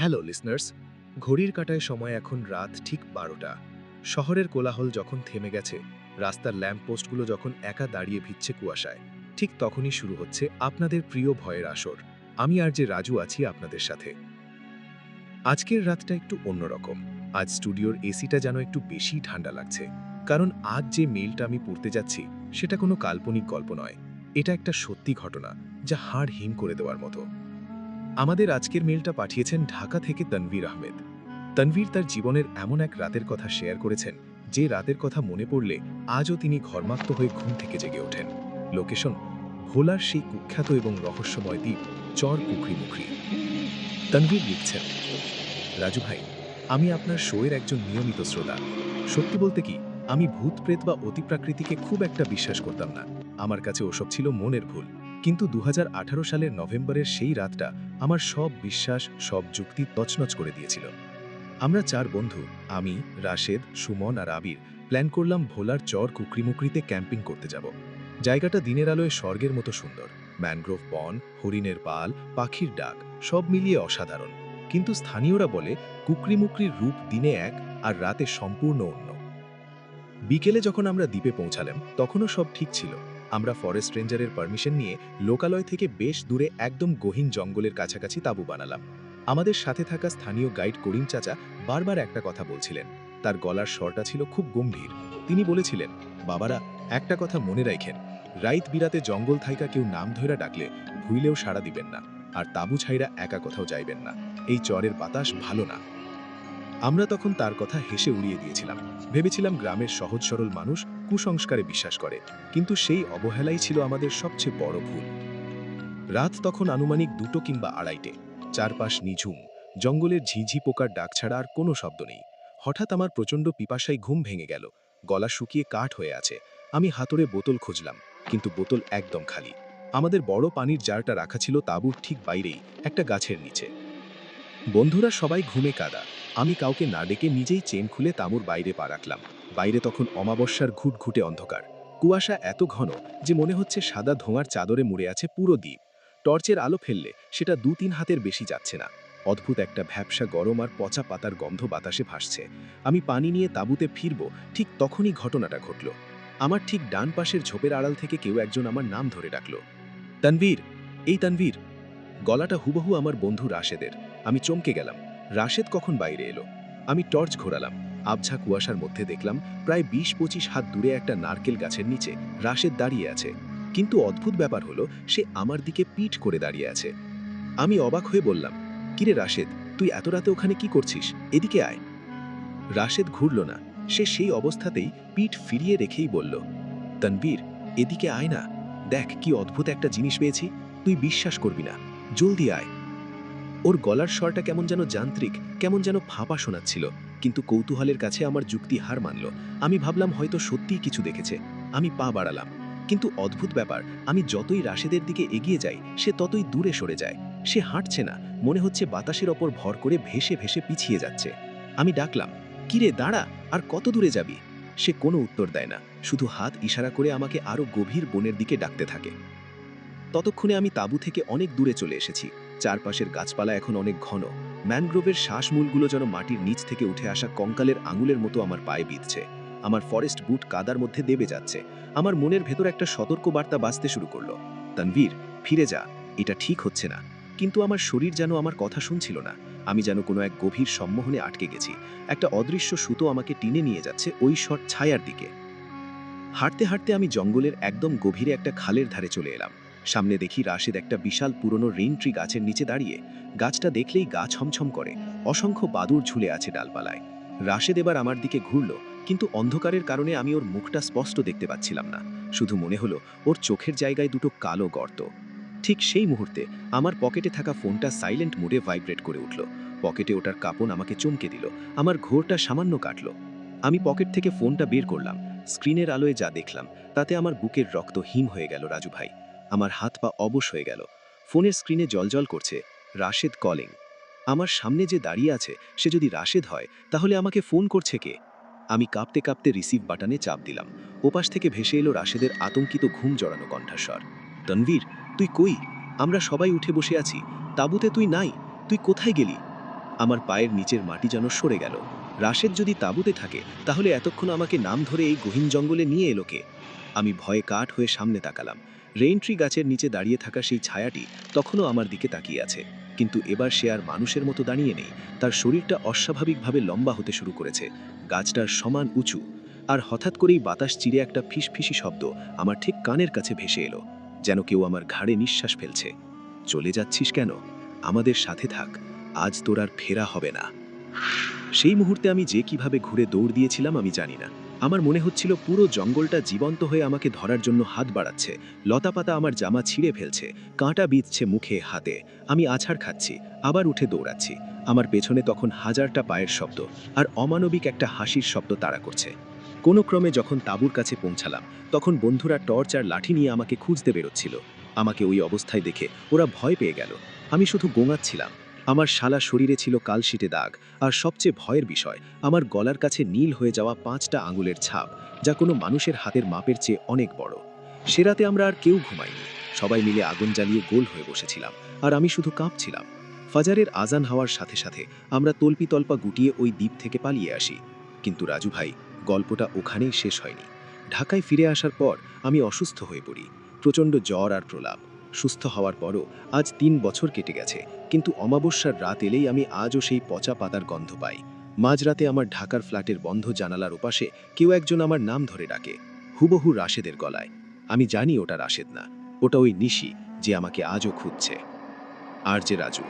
Hello, listeners. ঘড়ির কাটায় সময় এখন রাত ঠিক বারোটা। শহরের কোলাহল যখন থেমে গেছে, রাস্তার ল্যাম্প পোস্টগুলো যখন একা দাঁড়িয়ে ভিজছে কুয়াশায়, ঠিক তখনই শুরু হচ্ছে আপনাদের প্রিয় ভয়ের আসর। আমি আর যে রাজু আছি আপনাদের সাথে। আজকের রাতটা একটু অন্যরকম আজ স্টুডিওর এসিটা যেন একটু বেশি ঠান্ডা লাগছে। কারণ আজ যে মেইলটা আমি পড়তে যাচ্ছি, সেটা কোনো কাল্পনিক গল্প নয়। এটা একটা সত্যি ঘটনা, যা হাড় হিম করে দেওয়ার মতো। আমাদের আজকের মেলটা পাঠিয়েছেন ঢাকা থেকে তনভীর আহমেদ। তনভীর তার জীবনের এমন এক রাতের কথা শেয়ার করেছেন, যে রাতের কথা মনে পড়লে আজও তিনি ঘর্মাক্ত হয়ে ঘুম থেকে জেগে ওঠেন। লোকেশন, ভোলার সেই কুখ্যাত এবং রহস্যময় দ্বীপ, চর পুখরি মুখরি। তনভীর লিখছেন, রাজু ভাই, আমি আপনার শোয়ের একজন নিয়মিত শ্রোতা। সত্যি বলতে কি, আমি ভূত প্রেত বা অতিপ্রাকৃতিকে খুব একটা বিশ্বাস করতাম না। আমার কাছে ওসব ছিল মনের ভুল। কিন্তু দু হাজার আঠারো সালের নভেম্বরের সেই রাতটা আমার সব বিশ্বাস, সব যুক্তি তছনছ করে দিয়েছিল। আমরা চার বন্ধু, আমি, রাশেদ, সুমন আর আবির প্ল্যান করলাম ভোলার চর কুকরিমুকরিতে ক্যাম্পিং করতে যাব। জায়গাটা দিনের আলোয় স্বর্গের মতো সুন্দর। ম্যানগ্রোভ বন, হরিণের পাল, পাখির ডাক, সব মিলিয়ে অসাধারণ। কিন্তু স্থানীয়রা বলে, কুকরিমুকরির রূপ দিনে এক আর রাতে সম্পূর্ণ অন্য। বিকেলে যখন আমরা দ্বীপে পৌঁছালাম, তখনও সব ঠিক ছিল। আমরা ফরেস্ট রেঞ্জারের পারমিশন নিয়ে লোকালয় থেকে বেশ দূরে একদম গহীন জঙ্গলের কাছাকাছি তাঁবু বানালাম। আমাদের সাথে থাকা স্থানীয় গাইড করিম চাচা বারবার একটা কথা বলছিলেন। তার গলার স্বরটা ছিল খুব গম্ভীর। তিনি বলেছিলেন, বাবারা, একটা কথা মনে রাখেন রাইত বিরাতে জঙ্গল থাইকা কেউ নাম ধইরা ডাকলে ভুইলেও সাড়া দিবেন না, আর তাবু ছাইরা একা কোথাও যাইবেন না। এই চরের বাতাস ভালো না। আমরা তখন তার কথা হেসে উড়িয়ে দিয়েছিলাম। ভেবেছিলাম গ্রামের সহজ সরল মানুষ কুসংস্কারে বিশ্বাস করে, কিন্তু সেই অবহেলাই ছিল আমাদের সবচেয়ে বড় ভুল। রাত তখন আনুমানিক দুটো কিংবা আড়াইটে। চারপাশ নিঝুম, জঙ্গলের ঝিঝি পোকার ডাক ছাড়া আর কোনো শব্দ নেই। হঠাৎ আমার প্রচণ্ড পিপাসায় ঘুম ভেঙে গেল। গলা শুকিয়ে কাঠ হয়ে আছে। আমি হাতড়ে বোতল খুঁজলাম, কিন্তু বোতল একদম খালি। আমাদের বড় পানির জারটা রাখা ছিল তাঁবুর ঠিক বাইরেই, একটা গাছের নিচে। বন্ধুরা সবাই ঘুমে কাদা। আমি কাউকে না ডেকে নিজেই চেন খুলে তাঁবুর বাইরে পা রাখলাম। বাইরে তখন অমাবস্যার ঘুটঘুটে অন্ধকার। কুয়াশা এত ঘন যে মনে হচ্ছে সাদা ধোঁয়ার চাদরে মুড়ে আছে পুরো দ্বীপ। টর্চের আলো ফেললে সেটা দু তিন হাতের বেশি যাচ্ছে না। অদ্ভুত একটা ভ্যাবসা গরম আর পচা পাতার গন্ধ বাতাসে ভাসছে। আমি পানি নিয়ে তাঁবুতে ফিরব, ঠিক তখনই ঘটনাটা ঘটল। আমার ঠিক ডান পাশের ঝোপের আড়াল থেকে কেউ একজন আমার নাম ধরে ডাকল। তানভীর, এই তানভীর! গলাটা হুবহু আমার বন্ধু রাশেদের। আমি চমকে গেলাম। রাশেদ কখন বাইরে এলো? আমি টর্চ ঘোরালাম। আবঝা কুয়াশার মধ্যে দেখলাম প্রায় বিশ পঁচিশ হাত দূরে একটা নারকেল গাছের নিচে রাশেদ দাঁড়িয়ে আছে। কিন্তু অদ্ভুত ব্যাপার হলো, সে আমার দিকে পিঠ করে দাঁড়িয়ে আছে। আমি অবাক হয়ে বললাম, কিরে রাশেদ, তুই এত রাতে ওখানে কি করছিস? এদিকে আয়। রাশেদ ঘুরল না। সে সেই অবস্থাতেই পিঠ ফিরিয়ে রেখেই বলল তনবীর এদিকে আয় না। দেখ কি অদ্ভুত একটা জিনিস পেয়েছি। তুই বিশ্বাস করবি না। জলদি আয়। ওর গলার স্বরটা কেমন যেন যান্ত্রিক, কেমন যেন ফাঁপা শোনাচ্ছিল। কিন্তু কৌতূহলের কাছে আমার যুক্তি হার মানল। আমি ভাবলাম হয়তো সত্যিই কিছু দেখেছে। আমি পা বাড়ালাম। কিন্তু অদ্ভুত ব্যাপার, আমি যতই রাশেদের দিকে এগিয়ে যাই, সে ততই দূরে সরে যায়। সে হাঁটছে না। মনে হচ্ছে বাতাসের ওপর ভর করে ভেসে ভেসে পিছিয়ে যাচ্ছে। আমি ডাকলাম, কিরে, দাঁড়া, আর কত দূরে যাবি? সে কোনো উত্তর দেয় না। শুধু হাত ইশারা করে আমাকে আরও গভীর বনের দিকে ডাকতে থাকে। ততক্ষণে আমি তাঁবু থেকে অনেক দূরে চলে এসেছি। চারপাশের গাছপালা এখন অনেক ঘন। ম্যানগ্রোভের শ্বাসমূলগুলো যেন মাটির নিচ থেকে উঠে আসা কঙ্কালের আঙুলের মতো আমার পায়ে বিঁধছে। আমার ফরেস্ট বুট কাদার মধ্যে দেবে যাচ্ছে। আমার মনের ভেতর একটা সতর্ক বার্তা বাজতে শুরু করল। তানভীর, ফিরে যা। এটা ঠিক হচ্ছে না। কিন্তু আমার শরীর যেন আমার কথা শুনছিল না। আমি যেন কোনো এক গভীর সম্মোহনে আটকে গেছি। একটা অদৃশ্য সুতো আমাকে টিনে নিয়ে যাচ্ছে ওই শট ছায়ার দিকে। হাঁটতে হাঁটতে আমি জঙ্গলের একদম গভীরে একটা খালের ধারে চলে এলাম। সামনে দেখি রাশেদ একটা বিশাল পুরনো রেইন ট্রি গাছের নিচে দাঁড়িয়ে। গাছটা দেখলেই গা ছমছম করে। অসংখ্য বাদুর ঝুলে আছে ডালপালায়। রাশেদ এবার আমার দিকে ঘুরল, কিন্তু অন্ধকারের কারণে আমি ওর মুখটা স্পষ্ট দেখতে পাচ্ছিলাম না। শুধু মনে হলো, ওর চোখের জায়গায় দুটো কালো গর্ত। ঠিক সেই মুহূর্তে আমার পকেটে থাকা ফোনটা সাইলেন্ট মোডে ভাইব্রেট করে উঠল। পকেটে ওটার কাপন আমাকে চমকে দিল। আমার ঘোরটা সামান্য কাটল। আমি পকেট থেকে ফোনটা বের করলাম। স্ক্রিনের আলোয় যা দেখলাম, তাতে আমার বুকের রক্ত হিম হয়ে গেল রাজু ভাই। আমার হাত পা অবশ হয়ে গেল। ফোনের স্ক্রিনে জলজল করছে। রাশেদ কলিং আমার সামনে যে দাঁড়িয়ে আছে, সে যদি রাশেদ হয়, তাহলে আমাকে ফোন করছে কে? আমি কাঁপতে কাঁপতে রিসিভ বাটনে চাপ দিলাম। ওপাশ থেকে ভেসে এলো রাশেদের আতঙ্কিত ঘুম জড়ানো কণ্ঠাস্বর। তনবীর তুই কই? আমরা সবাই উঠে বসে আছি। তাঁবুতে তুই নাই। তুই কোথায় গেলি? আমার পায়ের নিচের মাটি যেন সরে গেল। রাশেদ যদি তাঁবুতে থাকে, তাহলে এতক্ষণ আমাকে নাম ধরে এই গহীন জঙ্গলে নিয়ে এলো কে? আমি ভয়ে কাঠ হয়ে সামনে তাকালাম। রেইনট্রি গাছের নিচে দাঁড়িয়ে থাকা সেই ছায়াটি তখনও আমার দিকে তাকিয়ে আছে। কিন্তু এবার সে আর মানুষের মতো দাঁড়িয়ে নেই। তার শরীরটা অস্বাভাবিকভাবে লম্বা হতে শুরু করেছে। গাছটার সমান উঁচু। আর হঠাৎ করেই বাতাস চিরে একটা ফিসফিসি শব্দ আমার ঠিক কানের কাছে ভেসে এলো, যেন কেউ আমার ঘাড়ে নিঃশ্বাস ফেলছে। চলে যাচ্ছিস কেন? আমাদের সাথে থাক। আজ তোর আর ফেরা হবে না। সেই মুহূর্তে আমি যে কীভাবে ঘুরে দৌড় দিয়েছিলাম আমি জানি না। আমার মনে হচ্ছিল পুরো জঙ্গলটা জীবন্ত হয়ে আমাকে ধরার জন্য হাত বাড়াচ্ছে। লতাপাতা আমার জামা ছিঁড়ে ফেলছে, কাঁটা বিঁধছে মুখে, হাতে। আমি আছাড় খাচ্ছি, আবার উঠে দৌড়াচ্ছি। আমার পেছনে তখন হাজারটা পায়ের শব্দ আর অমানবিক একটা হাসির শব্দ তাড়া করছে। কোনো ক্রমে যখন তাঁবুর কাছে পৌঁছালাম, তখন বন্ধুরা টর্চ আর লাঠি নিয়ে আমাকে খুঁজতে বেরোচ্ছিল। আমাকে ওই অবস্থায় দেখে ওরা ভয় পেয়ে গেল। আমি শুধু গোঙাচ্ছিলাম। আমার শালা শরীরে ছিল কালশিটে দাগ, আর সবচেয়ে ভয়ের বিষয়, আমার গলার কাছে নীল হয়ে যাওয়া পাঁচটা আঙুলের ছাপ, যা কোনো মানুষের হাতের মাপের চেয়ে অনেক বড়। সে রাতে আমরা আর কেউ ঘুমাইনি, সবাই মিলে আগুন জ্বালিয়ে গোল হয়ে বসেছিলাম, আর আমি শুধু কাঁপছিলাম। ফাজারের আজান হওয়ার সাথে সাথে আমরা তল্পিতল্পা গুটিয়ে ওই দ্বীপ থেকে পালিয়ে আসি। কিন্তু রাজু ভাই, গল্পটা ওখানেই শেষ হয়নি। ঢাকায় ফিরে আসার পর আমি অসুস্থ হয়ে পড়ি, প্রচণ্ড জ্বর আর প্রলাপ। সুস্থ হওয়ার পরও আজ তিন বছর কেটে গেছে, কিন্তু অমাবস্যার রাত এলেই আমি আজও সেই পচা পাতার গন্ধ পাই। মাঝরাতে আমার ঢাকার ফ্ল্যাটের বন্ধ জানালার ওপাশে কেউ একজন আমার নাম ধরে ডাকে, হুবহু রাশেদের গলায়। আমি জানি ওটা রাশেদ না, ওটা ওই নিশি যে আমাকে আজও খুঁজছে। আর যে রাজু।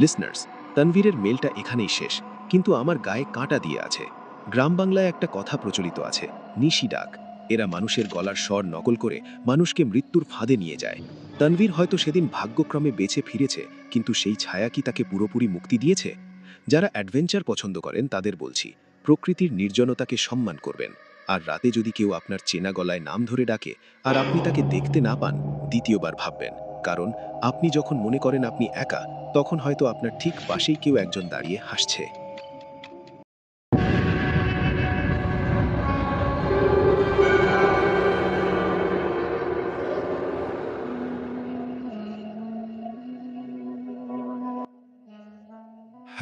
লিসনার্স তানভীরের মেলটা এখানেই শেষ, কিন্তু আমার গায়ে কাঁটা দিয়ে আছে। গ্রাম বাংলায় একটা কথা প্রচলিত আছে, নিশি ডাক। এরা মানুষের গলার স্বর নকল করে মানুষকে মৃত্যুর ফাঁদে নিয়ে যায়। তানভীর হয়তো সেদিন ভাগ্যক্রমে বেঁচে ফিরেছে, কিন্তু সেই ছায়া কি তাকে পুরোপুরি মুক্তি দিয়েছে? যারা অ্যাডভেঞ্চার পছন্দ করেন তাদের বলছি, প্রকৃতির নির্জনতাকে সম্মান করবেন। আর রাতে যদি কেউ আপনার চেনা গলায় নাম ধরে ডাকে, আর আপনি তাকে দেখতে না পান, দ্বিতীয়বার ভাববেন। কারণ আপনি যখন মনে করেন আপনি একা, তখন হয়তো আপনার ঠিক পাশেই কেউ একজন দাঁড়িয়ে হাসছে।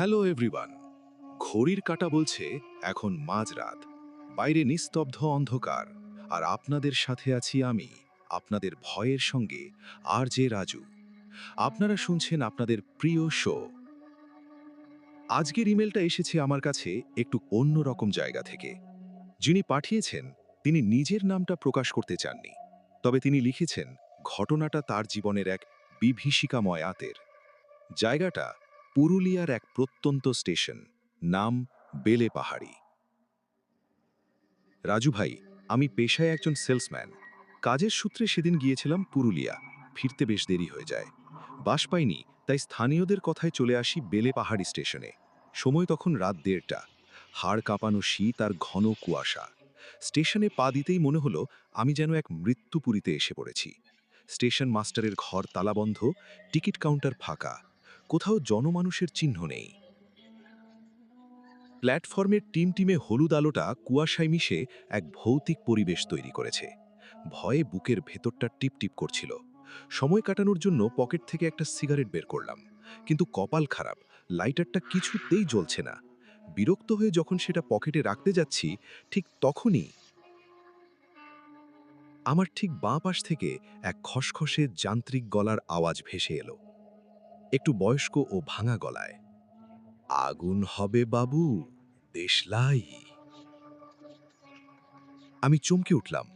হ্যালো এভরিওয়ান ঘড়ির কাঁটা বলছে, এখন মাঝরাত। বাইরে নিস্তব্ধ অন্ধকার। আর আপনাদের সাথে আছি আমি, আপনাদের ভয়ের সঙ্গে আর যে রাজু। আপনারা শুনছেন আপনাদের প্রিয় শো আজকের ইমেলটা এসেছে আমার কাছে একটু অন্য রকম জায়গা থেকে। যিনি পাঠিয়েছেন, তিনি নিজের নামটা প্রকাশ করতে চাননি। তবে তিনি লিখেছেন, ঘটনাটা তার জীবনের এক বিভীষিকাময় আতের। জায়গাটা পুরুলিয়ার এক প্রত্যন্ত স্টেশন, নাম বেলে পাহাড়ি। রাজু ভাই, আমি পেশায় একজন সেলসম্যান। কাজের সূত্রে সেদিন গিয়েছিলাম পুরুলিয়া। ফিরতে বেশ দেরি হয়ে যায়। বাস পাইনি, তাই স্থানীয়দের কথায় চলে আসি বেলে পাহাড়ি স্টেশনে। সময় তখন রাত দেড়টা। হাড় কাঁপানো শীত আর ঘন কুয়াশা। স্টেশনে পা দিতেই মনে হলো আমি যেন এক মৃত্যুপুরীতে এসে পড়েছি। স্টেশন মাস্টারের ঘর তালাবন্ধ, টিকিট কাউন্টার ফাঁকা। কোথাও জনমানুষের চিহ্ন নেই। প্ল্যাটফর্মের টিম টিমে হলুদ আলোটা কুয়াশায় মিশে এক ভৌতিক পরিবেশ তৈরি করেছে। ভয়ে বুকের ভেতরটা টিপটিপ করছিল। সময় কাটানোর জন্য পকেট থেকে একটা সিগারেট বের করলাম। কিন্তু কপাল খারাপ, লাইটারটা কিছুতেই জ্বলছে না। বিরক্ত হয়ে যখন সেটা পকেটে রাখতে যাচ্ছি, ঠিক তখনই আমার ঠিক বাঁ পাশ থেকে এক খসখসে যান্ত্রিক গলার আওয়াজ ভেসে এলো। একটু বয়স্ক ও ভাঙা গলায়। আগুন হবে বাবু, দেশলাই। আমি চমকে উঠলাম।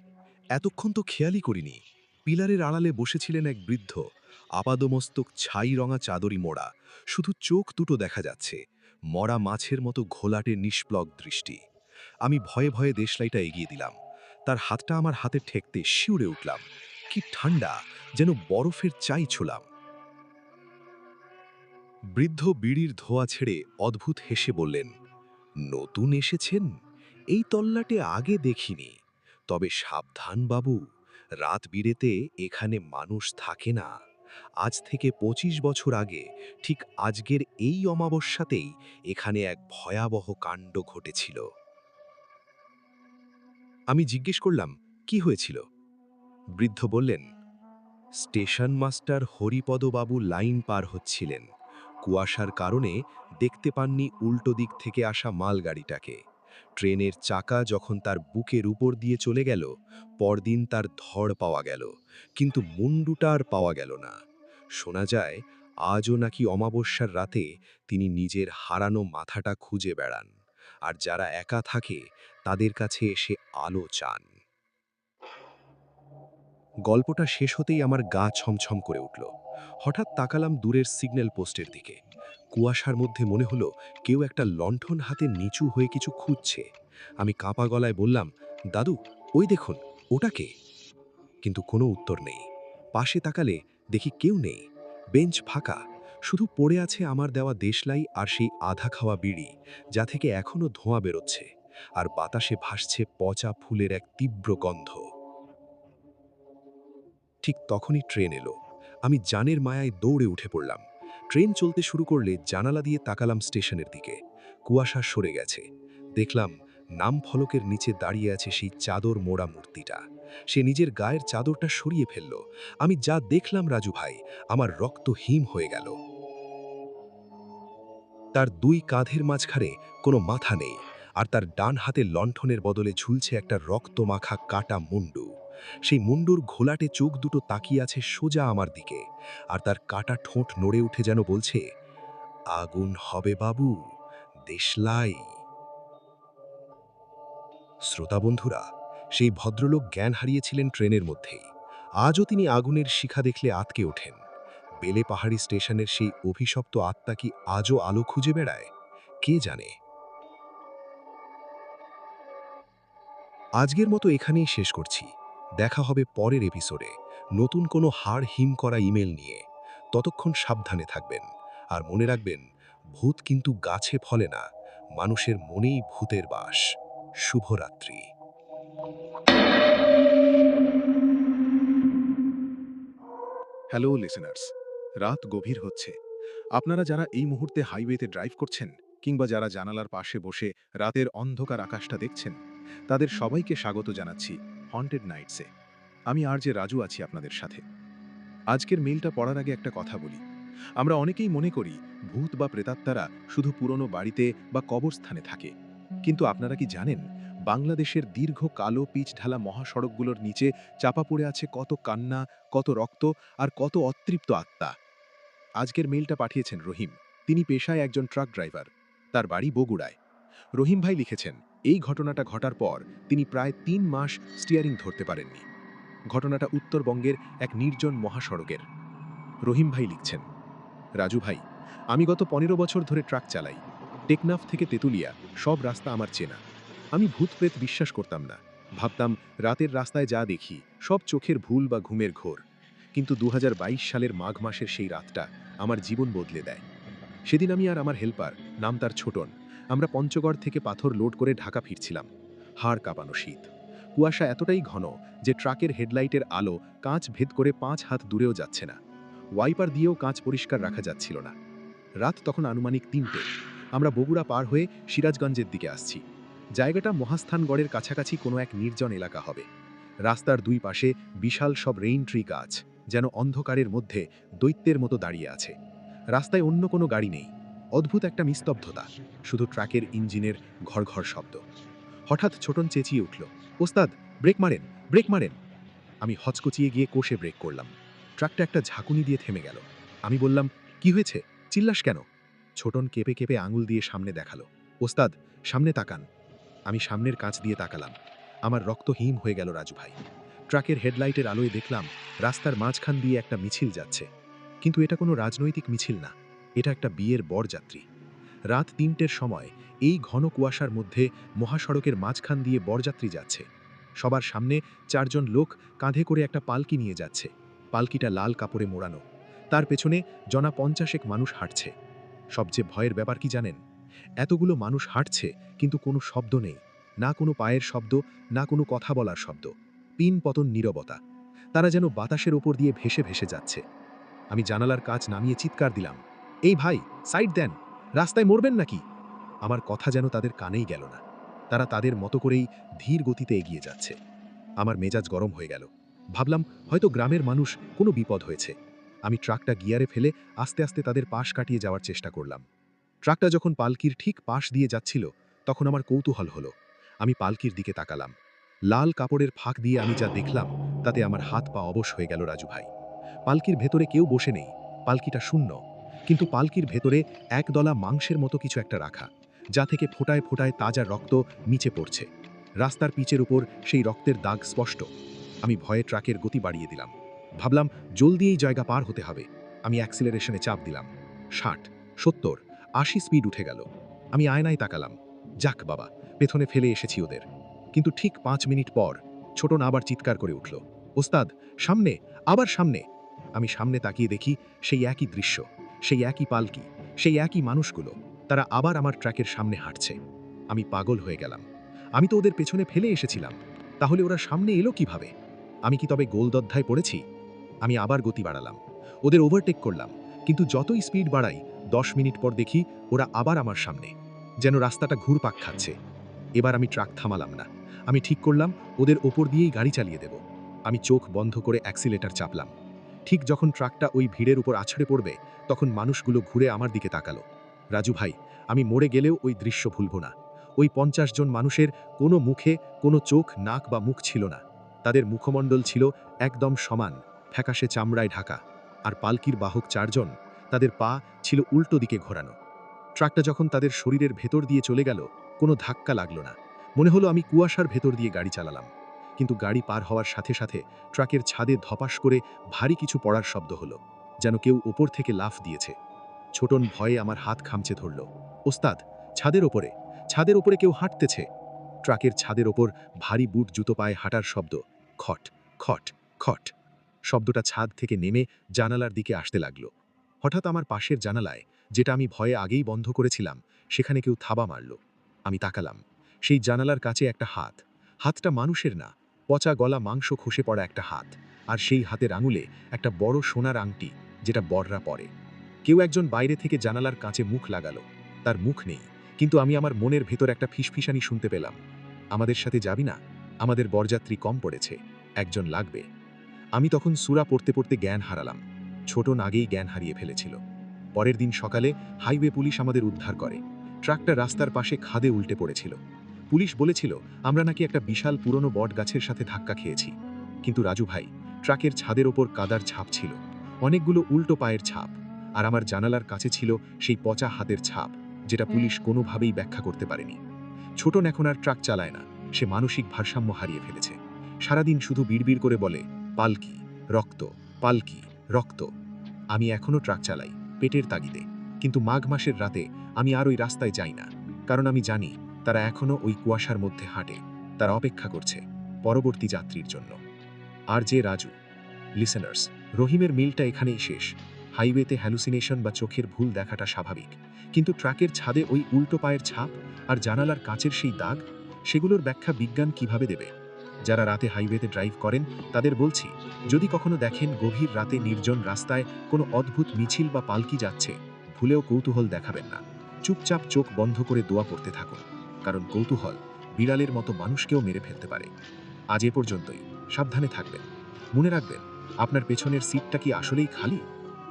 এতক্ষণ তো খেয়ালই করিনি। পিলারের আড়ালে বসেছিলেন এক বৃদ্ধ। আপাদমস্তক ছাই রঙা চাদরি মোড়া। শুধু চোখ দুটো দেখা যাচ্ছে। মরা মাছের মতো ঘোলাটে নিষ্প্লক দৃষ্টি। আমি ভয়ে ভয়ে দেশলাইটা এগিয়ে দিলাম। তার হাতটা আমার হাতে ঠেকতে শিউরে উঠলাম। কি ঠান্ডা যেন বরফের চাই ছোলাম। বৃদ্ধ বিড়ির ধোয়া ছেড়ে অদ্ভুত হেসে বললেন, নতুন এসেছেন? এই তল্লাটে আগে দেখিনি। তবে সাবধান বাবু, রাত বিরেতে এখানে মানুষ থাকে না। আজ থেকে ২৫ বছর আগে, ঠিক আজকের এই অমাবস্যাতেই এখানে এক ভয়াবহ কাণ্ড ঘটেছিল। আমি জিজ্ঞেস করলাম, কি হয়েছিল? বৃদ্ধ বললেন, স্টেশন মাস্টার হরিপদবাবু লাইন পার হচ্ছিলেন। কুয়াশার কারণে দেখতে পাননি উল্টো দিক থেকে আসা মালগাড়িটাকে। ট্রেনের চাকা যখন তার বুকের উপর দিয়ে চলে গেল, পরদিন তার ধড় পাওয়া গেল, কিন্তু মুন্ডুটা আর পাওয়া গেল না। শোনা যায়, আজও নাকি অমাবস্যার রাতে তিনি নিজের হারানো মাথাটা খুঁজে বেড়ান, আর যারা একা থাকে, তাদের কাছে এসে আলো চান। গল্পটা শেষ হতেই আমার গা ছমছম করে উঠল। হঠাৎ তাকালাম দূরের সিগন্যাল পোস্টের দিকে। কুয়াশার মধ্যে মনে হলো কেউ একটা লণ্ঠন হাতে নিচু হয়ে কিছু খুঁজছে। আমি কাঁপা গলায় বললাম, দাদু, ওই দেখুন ওটাকে কিন্তু কোনো উত্তর নেই। পাশে তাকালে দেখি কেউ নেই। বেঞ্চ ফাঁকা। শুধু পড়ে আছে আমার দেওয়া দেশলাই আর সেই আধা খাওয়া বিড়ি, যা থেকে এখনও ধোঁয়া বেরোচ্ছে। আর বাতাসে ভাসছে পচা ফুলের এক তীব্র গন্ধ। ঠিক তখনই ট্রেন এলো। আমি জানের মায়ায় দৌড়ে উঠে পড়লাম। ট্রেন চলতে শুরু করলে জানালা দিয়ে তাকালাম স্টেশনের দিকে। কুয়াশা সরে গেছে। দেখলাম নাম ফলকের নিচে দাঁড়িয়ে আছে সেই চাদর মোড়া মূর্তিটা। সে নিজের গায়ের চাদরটা সরিয়ে ফেলল। আমি যা দেখলাম, রাজু ভাই, আমার রক্ত হিম হয়ে গেল। তার দুই কাঁধের মাঝখানে কোনো মাথা নেই, আর তার ডান হাতে লণ্ঠনের বদলে ঝুলছে একটা রক্তমাখা কাটা মুন্ডু। সেই মুন্ডুর ঘোলাটে চোখ দুটো তাকিয়ে আছে সোজা আমার দিকে, আর তার কাটা ঠোঁট নড়ে উঠে যেন বলছে, আগুন হবে বাবু, দেশলাই। শ্রোতা বন্ধুরা, সেই ভদ্রলোক জ্ঞান হারিয়েছিলেন ট্রেনের মধ্যেই। আজও তিনি আগুনের শিখা দেখলে আতকে ওঠেন। বেলে পাহাড়ি স্টেশনের সেই অভিশপ্ত আত্মা কি আজও আলো খুঁজে বেড়ায়? কে জানে? আজকের মতো এখানেই শেষ করছি। দেখা হবে পরের এপিসোডে। নতুন কোনো হাড় হিম করা ইমেল নিয়ে। ততক্ষণ সাবধানে থাকবেন। আর মনে রাখবেন, ভূত কিন্তু গাছে ফলে না। মানুষের মনেই ভূতের বাস। শুভরাত্রি। হ্যালো লিসেনার্স রাত গভীর হচ্ছে। আপনারা যারা এই মুহূর্তে হাইওয়েতে ড্রাইভ করছেন, কিংবা যারা জানালার পাশে বসে রাতের অন্ধকার আকাশটা দেখছেন, তাদের সবাইকে স্বাগত জানাচ্ছি। হন্টেড নাইটসে আমি আর যে রাজু আছি আপনাদের সাথে। আজকের মেইলটা পড়ার আগে একটা কথা বলি। আমরা অনেকেই মনে করি, ভূত বা প্রেতাত্মারা শুধু পুরনো বাড়িতে বা কবরস্থানে থাকে। কিন্তু আপনারা কি জানেন, বাংলাদেশের দীর্ঘ কালো পিচ ঢালা মহাসড়কগুলোর নিচে চাপা পড়ে আছে কত কান্না, কত রক্ত আর কত অতৃপ্ত আত্মা? আজকের মেইলটা পাঠিয়েছেন রহিম। তিনি পেশায় একজন ট্রাক ড্রাইভার তার বাড়ি বগুড়ায়। রহিম ভাই লিখেছেন এই ঘটনাটা ঘটার পর তিনি প্রায় তিন মাস স্টিয়ারিং ধরতে পারেননি। ঘটনাটা উত্তরবঙ্গের এক নির্জন মহাসড়কের। রহিম ভাই লিখছেন, রাজু ভাই, আমি গত পনেরো বছর ধরে ট্রাক চালাই। টেকনাফ থেকে তেতুলিয়া, সব রাস্তা আমার চেনা। আমি ভূতপ্রেত বিশ্বাস করতাম না। ভাবতাম রাতের রাস্তায় যা দেখি, সব চোখের ভুল বা ঘুমের ঘোর। কিন্তু দু হাজার বাইশ সালের মাঘ মাসের সেই রাতটা আমার জীবন বদলে দেয়। সেদিন আমি আর আমার হেল্পার নাম তার ছোটন আমরা পঞ্চগড় থেকে পাথর লোড করে ঢাকা ফিরছিলাম। হাড় কাঁপানো শীত। কুয়াশা এতটাই ঘন যে ট্রাকের হেডলাইটের আলো কাঁচ ভেদ করে পাঁচ হাত দূরেও যাচ্ছে না। ওয়াইপার দিয়েও কাঁচ পরিষ্কার রাখা যাচ্ছিল না। রাত তখন আনুমানিক তিনটে। আমরা বগুড়া পার হয়ে সিরাজগঞ্জের দিকে আসছি। জায়গাটা মহাস্থানগড়ের কাছাকাছি কোনো এক নির্জন এলাকা হবে। রাস্তার দুই পাশে বিশাল সব রেইন ট্রি গাছ যেন অন্ধকারের মধ্যে দৈত্যের মতো দাঁড়িয়ে আছে। রাস্তায় অন্য কোনো গাড়ি নেই। অদ্ভুত একটা নিস্তব্ধতা, শুধু ট্রাকের ইঞ্জিনের ঘরঘর শব্দ। হঠাৎ ছোটন চেঁচিয়ে উঠল, ওস্তাদ, ব্রেক মারেন ব্রেক মারেন। আমি হচকচিয়ে গিয়ে কোষে ব্রেক করলাম। ট্রাকটা একটা ঝাঁকুনি দিয়ে থেমে গেল। আমি বললাম, কি হয়েছে? চিল্লাস কেন? ছোটন কেঁপে কেঁপে আঙুল দিয়ে সামনে দেখাল, ওস্তাদ, সামনে তাকান। আমি সামনের কাঁচ দিয়ে তাকালাম। আমার রক্ত হিম হয়ে গেল রাজু ভাই। ট্রাকের হেডলাইটের আলোয় দেখলাম, রাস্তার মাঝখান দিয়ে একটা মিছিল যাচ্ছে। কিন্তু এটা কোনো রাজনৈতিক মিছিল না। এটা একটা বিয়ের বরযাত্রী। রাত তিনটের সময় এই ঘন কুয়াশার মধ্যে মহাসড়কের মাঝখান দিয়ে বরযাত্রী যাচ্ছে। সবার সামনে চারজন লোক কাঁধে করে একটা পালকি নিয়ে যাচ্ছে। পালকিটা লাল কাপড়ে মোড়ানো। তার পেছনে জনা পঞ্চাশেক মানুষ হাঁটছে। সবচেয়ে ভয়ের ব্যাপার কি জানেন? এতগুলো মানুষ হাঁটছে, কিন্তু কোনো শব্দ নেই। না কোনো পায়ের শব্দ, না কোনো কথা বলার শব্দ। পিন পতন নীরবতা। তারা যেন বাতাসের ওপর দিয়ে ভেসে ভেসে যাচ্ছে। আমি জানালার কাজ নামিয়ে চিৎকার দিলাম। এই ভাই, সাইড দেন। রাস্তায় মরবেন নাকি? আমার কথা যেন তাদের কানেই গেল না। তারা তাদের মতো করেই ধীর গতিতে এগিয়ে যাচ্ছে। আমার মেজাজ গরম হয়ে গেল। ভাবলাম, হয়তো গ্রামের মানুষ কোনো বিপদ হয়েছে। আমি ট্রাকটা গিয়ারে ফেলে আস্তে আস্তে তাদের পাশ কাটিয়ে যাওয়ার চেষ্টা করলাম। ট্রাকটা যখন পালকির ঠিক পাশ দিয়ে যাচ্ছিল, তখন আমার কৌতূহল হলো। আমি পালকির দিকে তাকালাম। লাল কাপড়ের ফাঁক দিয়ে আমি যা দেখলাম, তাতে আমার হাত পা অবশ হয়ে গেল রাজু ভাই। পালকির ভেতরে কেউ বসে নেই। পালকিটা শূন্য। কিন্তু পালকির ভেতরে একদলা মাংসের মতো কিছু একটা রাখা, যা থেকে ফোটায় ফোটায় তাজা রক্ত নিচে পড়ছে। রাস্তার পিচের উপর সেই রক্তের দাগ স্পষ্ট। আমি ভয়ে ট্রাকের গতি বাড়িয়ে দিলাম। ভাবলাম, জলদি এই জায়গা পার হতে হবে। আমি অ্যাক্সিলারেশনে চাপ দিলাম। ষাট, সত্তর, আশি স্পিড উঠে গেল। আমি আয়নায় তাকালাম। যাক বাবা, পেছনে ফেলে এসেছি ওদের। কিন্তু ঠিক পাঁচ মিনিট পর ছোটন আবার চিৎকার করে উঠল। ওস্তাদ, সামনে, আবার সামনে। আমি সামনে তাকিয়ে দেখি সেই একই দৃশ্য। সেই একই পালকি, সেই একই মানুষগুলো, তারা আবার আমার ট্র্যাকের সামনে হাঁটছে। আমি পাগল হয়ে গেলাম। আমি তো ওদের পেছনে ফেলে এসেছিলাম। তাহলে ওরা সামনে এলো কীভাবে? আমি কি তবে গোলদধ্যায় পড়েছি? আমি আবার গতি বাড়ালাম। ওদের ওভারটেক করলাম। কিন্তু যতই স্পিড বাড়াই, দশ মিনিট পর দেখি ওরা আবার আমার সামনে। যেন রাস্তাটা ঘুরপাক খাচ্ছে। এবার আমি ট্রাক থামালাম না। আমি ঠিক করলাম, ওদের ওপর দিয়েই গাড়ি চালিয়ে দেব। আমি চোখ বন্ধ করে অ্যাক্সিলেটার চাপলাম। ঠিক যখন ট্রাকটা ওই ভিড়ের উপর আছড়ে পড়বে, তখন মানুষগুলো ঘুরে আমার দিকে তাকালো। রাজু ভাই, আমি মরে গেলেও ওই দৃশ্য ভুলব না। ওই পঞ্চাশ জন মানুষের কোনো মুখে, কোনো চোখ, নাক বা মুখ ছিল না। তাদের মুখমণ্ডল ছিল একদম সমান, ফ্যাকাশে চামড়ায় ঢাকা। আর পালকির বাহক চারজন, তাদের পা ছিল উল্টো দিকে ঘোরানো। ট্রাকটা যখন তাদের শরীরের ভেতর দিয়ে চলে গেল, কোনো ধাক্কা লাগল না। মনে হলো আমি কুয়াশার ভেতর দিয়ে গাড়ি চালালাম। কিন্তু গাড়ি পার হওয়ার সাথে সাথে ট্রাকের ছাদে ধপাস করে ভারী কিছু পড়ার শব্দ হলো, যেন কেউ ওপর থেকে লাফ দিয়েছে। ছোটন ভয়ে আমার হাত খামচে ধরল, ওস্তাদ, ছাদের ওপরে ছাদের ওপরে কেউ হাঁটতেছে? ট্রাকের ছাদের ওপর ভারী বুট জুতো পায়ে হাঁটার শব্দ, খট খট খট। শব্দটা ছাদ থেকে নেমে জানালার দিকে আসতে লাগল। হঠাৎ আমার পাশের জানালায়, যেটা আমি ভয়ে আগেই বন্ধ করেছিলাম, সেখানে কেউ থাবা মারল। আমি তাকালাম। সেই জানালার কাছে একটা হাত। হাতটা মানুষের না পচা গলা মাংস খসে পড়া একটা হাত, আর সেই হাতের আঙুলে একটা বড় সোনার আংটি, যেটা বড়রা পরে। কেউ একজন বাইরে থেকে জানালার কাছে মুখ লাগালো। তার মুখ নেই, কিন্তু আমি আমার মনের ভেতর একটা ফিসফিসানি শুনতে পেলাম। আমাদের সাথে যাবি না? আমাদের বরযাত্রী কম পড়েছে, একজন লাগবে। আমি তখন সুরা পড়তে পড়তে জ্ঞান হারালাম। ছোট নাগেই জ্ঞান হারিয়ে ফেলেছিল। পরের দিন সকালে হাইওয়ে পুলিশ আমাদের উদ্ধার করে। ট্রাকটা রাস্তার পাশে খাদে উল্টে পড়েছিল। পুলিশ বলেছিল আমরা নাকি একটা বিশাল পুরনো বট গাছের সাথে ধাক্কা খেয়েছি। কিন্তু রাজু ভাই ট্রাকের ছাদের ওপর কাদার ছাপ ছিল অনেকগুলো উল্টো পায়ের ছাপ আর আমার জানালার কাছে ছিল সেই পচা হাতের ছাপ যেটা পুলিশ কোনোভাবেই ব্যাখ্যা করতে পারেনি। ছোটন এখন আর ট্রাক চালায় না সে মানসিক ভারসাম্য হারিয়ে ফেলেছে। সারাদিন শুধু বিড়বিড় করে বলে পালকি রক্ত পালকি রক্ত। আমি এখনও ট্রাক চালাই পেটের তাগিদে। কিন্তু মাঘ মাসের রাতে আমি আর ওই রাস্তায় যাই না কারণ আমি জানি তারা এখনও ওই কুয়াশার মধ্যে হাঁটে, তারা অপেক্ষা করছে পরবর্তী যাত্রীর জন্য। আর যে রাজু লিসেনার্স রহিমের মিলটা এখানেই শেষ। হাইওয়েতে হ্যালুসিনেশন বা চোখের ভুল দেখাটা স্বাভাবিক, কিন্তু ট্রাকের ছাদে ওই উল্টো পায়ের ছাপ আর জানালার কাচের সেই দাগ, সেগুলোর ব্যাখ্যা বিজ্ঞান কীভাবে দেবে? যারা রাতে হাইওয়েতে ড্রাইভ করেন, তাদের বলছি, যদি কখনো দেখেন গভীর রাতে নির্জন রাস্তায় কোনো অদ্ভুত মিছিল বা পালকি যাচ্ছে, ভুলেও কৌতূহল দেখাবেন না। চুপচাপ চোখ বন্ধ করে দোয়া পড়তে থাকুন। কারণ কৌতূহল বিড়ালের মতো মানুষকেও মেরে ফেলতে পারে। আজ এ পর্যন্তই। সাবধানে থাকবেন। মনে রাখবেন, আপনার পেছনের সিটটা কি আসলেই খালি?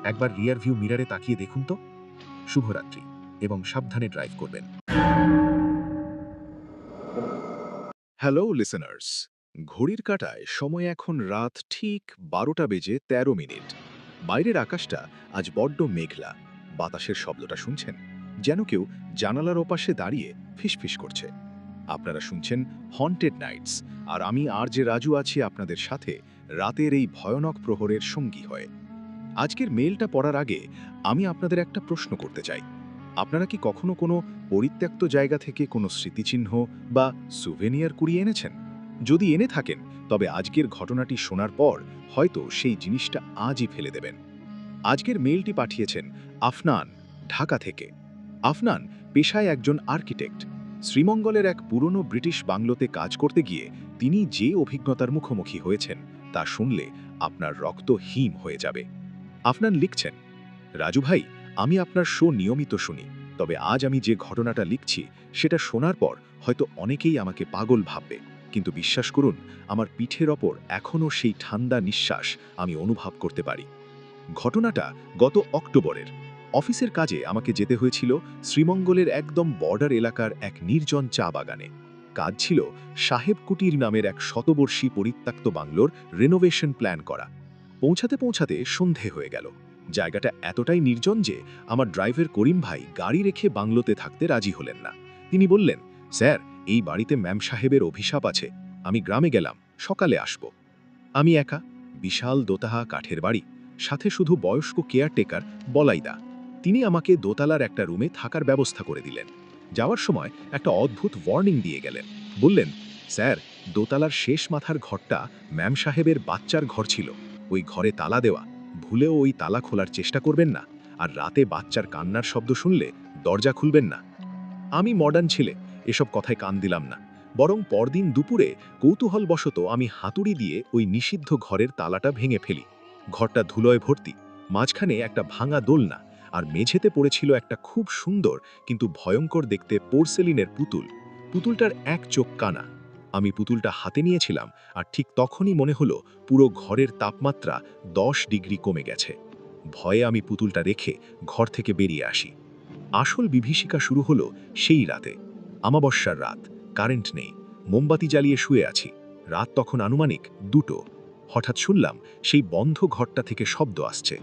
একবার রিয়ার ভিউ মিরারে তাকিয়ে দেখুন তো। শুভরাত্রি এবং সাবধানে ড্রাইভ করবেন। হ্যালো লিসেনার্স ঘড়ির কাটায় সময় এখন রাত ঠিক বারোটা বেজে ১৩ মিনিট। বাইরের আকাশটা আজ বড্ড মেঘলা। বাতাসের শব্দটা শুনছেন? যেন কেউ জানালার ওপাশে দাঁড়িয়ে ফিসফিস করছে। আপনারা শুনছেন হন্টেড নাইটস আর আমি আর যে রাজু আছি আপনাদের সাথে রাতের এই ভয়ানক প্রহরের সঙ্গী হয়ে। আজকের মেলটা পড়ার আগে আমি আপনাদের একটা প্রশ্ন করতে চাই। আপনারা কি কখনো কোনো পরিত্যক্ত জায়গা থেকে কোনো স্মৃতিচিহ্ন বা সুভেনিয়ার কুড়িয়ে এনেছেন? যদি এনে থাকেন, তবে আজকের ঘটনাটি শোনার পর হয়তো সেই জিনিসটা আজই ফেলে দেবেন। আজকের মেইলটি পাঠিয়েছেন আফনান, ঢাকা থেকে। আফনান পেশায় একজন আর্কিটেক্ট। শ্রীমঙ্গলের এক পুরনো ব্রিটিশ বাংলোতে কাজ করতে গিয়ে তিনি যে অভিজ্ঞতার মুখোমুখি হয়েছেন তা শুনলে আপনার রক্ত হিম হয়ে যাবে। আফনান লিখছেন, রাজু ভাই, আমি আপনার শো নিয়মিত শুনি, তবে আজ আমি যে ঘটনাটা লিখছি সেটা শোনার পর হয়তো অনেকেই আমাকে পাগল ভাববে। কিন্তু বিশ্বাস করুন, আমার পিঠের ওপর এখনও সেই ঠান্ডা নিঃশ্বাস আমি অনুভব করতে পারি। ঘটনাটা গত অক্টোবরের। অফিসের কাজে আমাকে যেতে হয়েছিল শ্রীমঙ্গলের একদম বর্ডার এলাকার এক নির্জন চা বাগানে। কাজ ছিল সাহেব কুটির নামের এক শতবর্ষী পরিত্যক্ত বাংলোর রেনোভেশন প্ল্যান করা। পৌঁছাতে পৌঁছাতে সন্ধে হয়ে গেল। জায়গাটা এতটাই নির্জন যে আমার ড্রাইভার করিম ভাই গাড়ি রেখে বাংলোতে থাকতে রাজি হলেন না। তিনি বললেন, স্যার, এই বাড়িতে ম্যাম সাহেবের অভিশাপ আছে। আমি গ্রামে গেলাম, সকালে আসব। আমি একা, বিশাল দোতাহা কাঠের বাড়ি, সাথে শুধু বয়স্ক কেয়ারটেকার বলাইদা তিনি আমাকে দোতলার একটা রুমে থাকার ব্যবস্থা করে দিলেন। যাওয়ার সময় একটা অদ্ভুত ওয়ার্নিং দিয়ে গেলেন। বললেন, স্যার, দোতলার শেষ মাথার ঘরটা ম্যাম সাহেবের বাচ্চার ঘর ছিল। ওই ঘরে তালা দেওয়া। ভুলেও ওই তালা খোলার চেষ্টা করবেন না। আর রাতে বাচ্চার কান্নার শব্দ শুনলে দরজা খুলবেন না। আমি মডার্ন ছেলে, এসব কথায় কান দিলাম না। বরং পরদিন দুপুরে কৌতূহলবশত আমি হাতুড়ি দিয়ে ওই নিষিদ্ধ ঘরের তালাটা ভেঙে ফেলি। ঘরটা ধুলোয় ভর্তি। মাঝখানে একটা ভাঙা দোলনা। আর মেঝেতে পড়েছিল একটা খুব সুন্দর, কিন্তু ভয়ঙ্কর দেখতে পোর্সেলিনের পুতুল। পুতুলটার এক চোখ কানা। আমি পুতুলটা হাতে নিয়েছিলাম, আর ঠিক তখনই মনে হলো পুরো ঘরের তাপমাত্রা দশ ডিগ্রি কমে গেছে। ভয়ে আমি পুতুলটা রেখে ঘর থেকে বেরিয়ে আসি। আসল বিভীষিকা শুরু হলো সেই রাতে। আমাবস্যার রাত, কারেন্ট নেই, মোমবাতি জ্বালিয়ে শুয়ে আছি। রাত তখন আনুমানিক দুটো। হঠাৎ শুনলাম সেই বন্ধ ঘরটা থেকে শব্দ আসছে।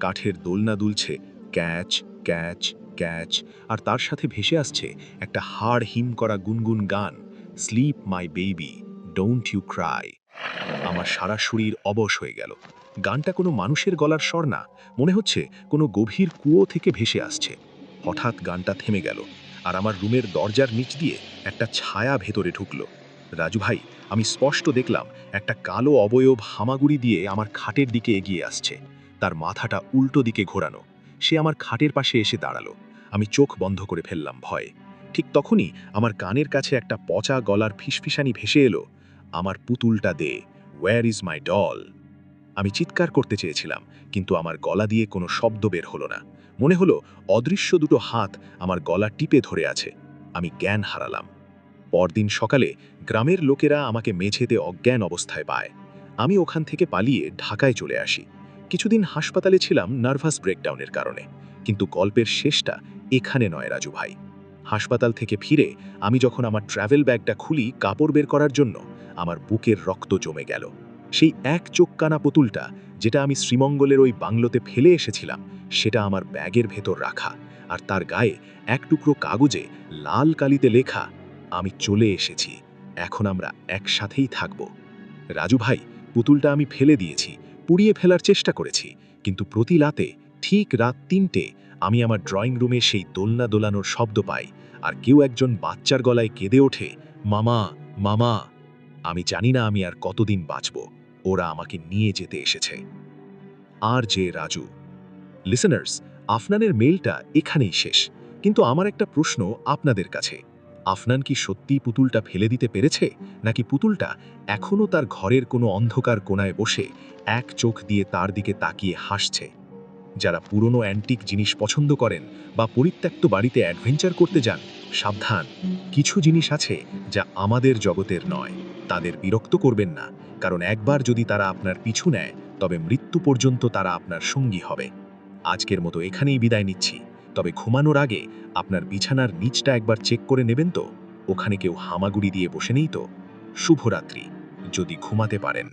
কাঠের দোলনা দুলছে ক্যাচ ক্যাচ ক্যাচ। আর তার সাথে ভেসে আসছে একটা হাড় হিম করা গুনগুন গান sleep my baby don't you cry আমার সারা শরীর অবশ হয়ে গেল। গানটা কোনো মানুষের গলার স্বর না, মনে হচ্ছে কোনো গভীর কুয়ো থেকে ভেসে আসছে। হঠাৎ গানটা থেমে গেল, আর আমার রুমের দরজার নিচ দিয়ে একটা ছায়া ভেতরে ঢুকল। রাজু ভাই, আমি স্পষ্ট দেখলাম একটা কালো অবয়ব হামাগুড়ি দিয়ে আমার খাটের দিকে এগিয়ে আসছে। তার মাথাটা উল্টো দিকে ঘোরানো। সে আমার খাটের পাশে এসে দাঁড়াল। আমি চোখ বন্ধ করে ফেললাম ভয়ে। ঠিক তখনই আমার কানের কাছে একটা পচা গলার ফিসফিসানি ভেসে এলো। আমার পুতুলটা দে ওয়্যার ইজ মাই ডল আমি চিৎকার করতে চেয়েছিলাম, কিন্তু আমার গলা দিয়ে কোনো শব্দ বের হলো না। মনে হলো অদৃশ্য দুটো হাত আমার গলা টিপে ধরে আছে। আমি জ্ঞান হারালাম। পরদিন সকালে গ্রামের লোকেরা আমাকে মেঝেতে অজ্ঞান অবস্থায় পায়। আমি ওখান থেকে পালিয়ে ঢাকায় চলে আসি। কিছুদিন হাসপাতালে ছিলাম নার্ভাস ব্রেকডাউনের কারণে, কিন্তু গল্পের শেষটা এখানে নয়, রাজু ভাই। হাসপাতাল থেকে ফিরে আমি যখন আমার ট্রাভেল ব্যাগটা খুলি কাপড় বের করার জন্য, আমার বুকের রক্ত জমে গেল। সেই এক চোখ কানা পুতুলটা যেটা আমি শ্রীমঙ্গলের ওই বাংলোতে ফেলে এসেছিলাম, সেটা আমার ব্যাগের ভেতর রাখা আর তার গায়ে এক টুকরো কাগজে লাল কালিতে লেখা, আমি চলে এসেছি, এখন আমরা একসাথেই থাকব। রাজু ভাই, পুতুলটা আমি ফেলে দিয়েছি পুড়িয়ে ফেলার চেষ্টা করেছি, কিন্তু প্রতি রাতে ঠিক রাত তিনটে আমি আমার ড্রয়িং রুমে সেই দোলনা দোলানোর শব্দ পাই আর কেউ একজন বাচ্চার গলায় কেঁদে ওঠে, মামা মামা। আমি জানি না আমি আর কতদিন বাঁচব, ওরা আমাকে নিয়ে যেতে এসেছে। আর যে রাজু। লিসেনার্স আফনানের মেলটা এখানেই শেষ, কিন্তু আমার একটা প্রশ্ন আপনাদের কাছে। আফনান কি সত্যিই পুতুলটা ফেলে দিতে পেরেছে? নাকি পুতুলটা এখনও তার ঘরের কোনো অন্ধকার কোণায় বসে এক চোখ দিয়ে তার দিকে তাকিয়ে হাসছে? যারা পুরনো অ্যান্টিক জিনিস পছন্দ করেন বা পরিত্যক্ত বাড়িতে অ্যাডভেঞ্চার করতে যান, সাবধান। কিছু জিনিস আছে যা আমাদের জগতের নয়, তাদের বিরক্ত করবেন না। কারণ একবার যদি তারা আপনার পিছু নেয়, তবে মৃত্যু পর্যন্ত তারা আপনার সঙ্গী হবে। আজকের মতো এখানেই বিদায় নিচ্ছি। তবে ঘুমানোর আগে আপনার বিছানার নিচটা একবার চেক করে নেবেন তো। ওখানে কেউ হামাগুড়ি দিয়ে বসে নেই তো। শুভরাত্রি। যদি ঘুমাতে পারেন।